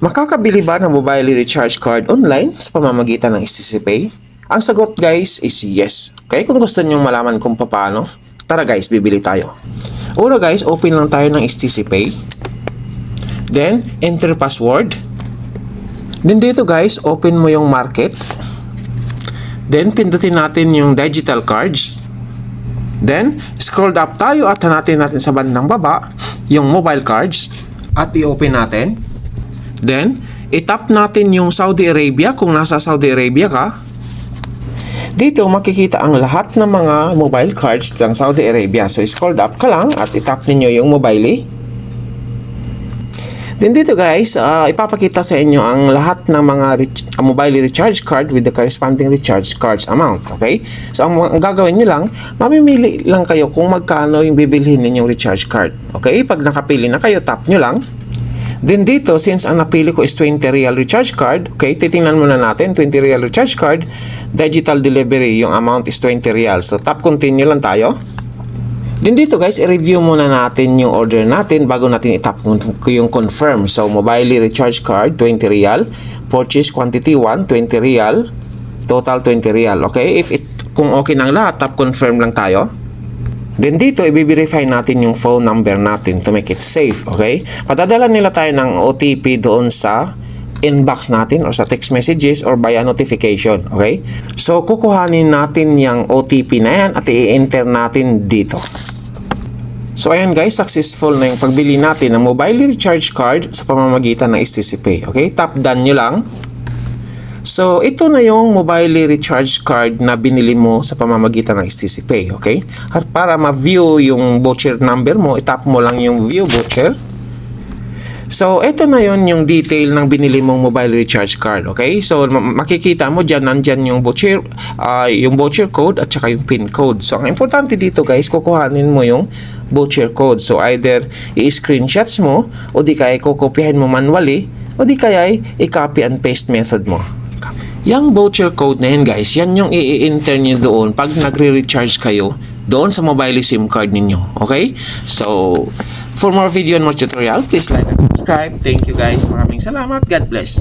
Makakabili ba ng mobile recharge card online sa pamamagitan ng STC Pay? Ang sagot guys is yes. Okay, kung gusto niyo malaman kung paano, tara guys, bibili tayo. Una guys, open lang tayo ng STC Pay. Then, enter password. Then dito guys, open mo yung market. Then, pindutin natin yung digital cards. Then, scroll up tayo at hanatin natin sa bandang baba yung mobile cards at i-open natin. Then, itap natin yung Saudi Arabia kung nasa Saudi Arabia ka. Dito makikita ang lahat ng mga mobile cards ng Saudi Arabia. So, scroll up ka lang at itap ninyo yung mobile. Then dito guys, ah, ipapakita sa inyo ang lahat ng mga ah, mobile recharge card with the corresponding recharge cards amount. Okay? So ang, ang gagawin nyo lang, mamimili lang kayo kung magkano yung bibilhin ninyong recharge card. Okay? Pag nakapili na kayo, tap nyo lang. Then dito, since ang napili ko is 20 real recharge card, okay, titingnan muna natin, 20 real recharge card, digital delivery, yung amount is 20 real. So tap continue lang tayo. Then dito guys, i-review muna natin yung order natin bago natin itap yung confirm. So, mobile recharge card, 20 real. Purchase quantity 1, 20 real. Total 20 real. Okay? If it, kung okay ng lahat, tap confirm lang tayo. Then dito, i-verify natin yung phone number natin to make it safe. Okay? Padadala nila tayo ng OTP doon sa inbox natin or sa text messages or via notification. Okay? So, kukuhanin natin yung OTP na yan at i-enter natin dito. So ayan guys, successful na yung pagbili natin ng mobile recharge card sa pamamagitan ng STC Pay. Okay, tap done nyo lang. So ito na yung mobile recharge card na binili mo sa pamamagitan ng STC Pay. Okay, at para ma-view yung voucher number mo, itap mo lang yung view voucher. So, ito na yon yung detail ng binili mong mobile recharge card, okay? So, ma- makikita mo dyan, nandyan yung voucher, ah, yung voucher code at saka yung PIN code. So, ang importante dito guys, kukuhanin mo yung voucher code. So, either i-screenshots mo o di kaya kukopyahin mo manually o di kaya i-copy and paste method mo. Yung voucher code na yan guys, yan yung i-enter nyo doon pag nagre-recharge kayo doon sa mobile SIM card ninyo. Okay? So, for more video and more tutorial, please like and subscribe. Thank you guys. Maraming salamat. God bless.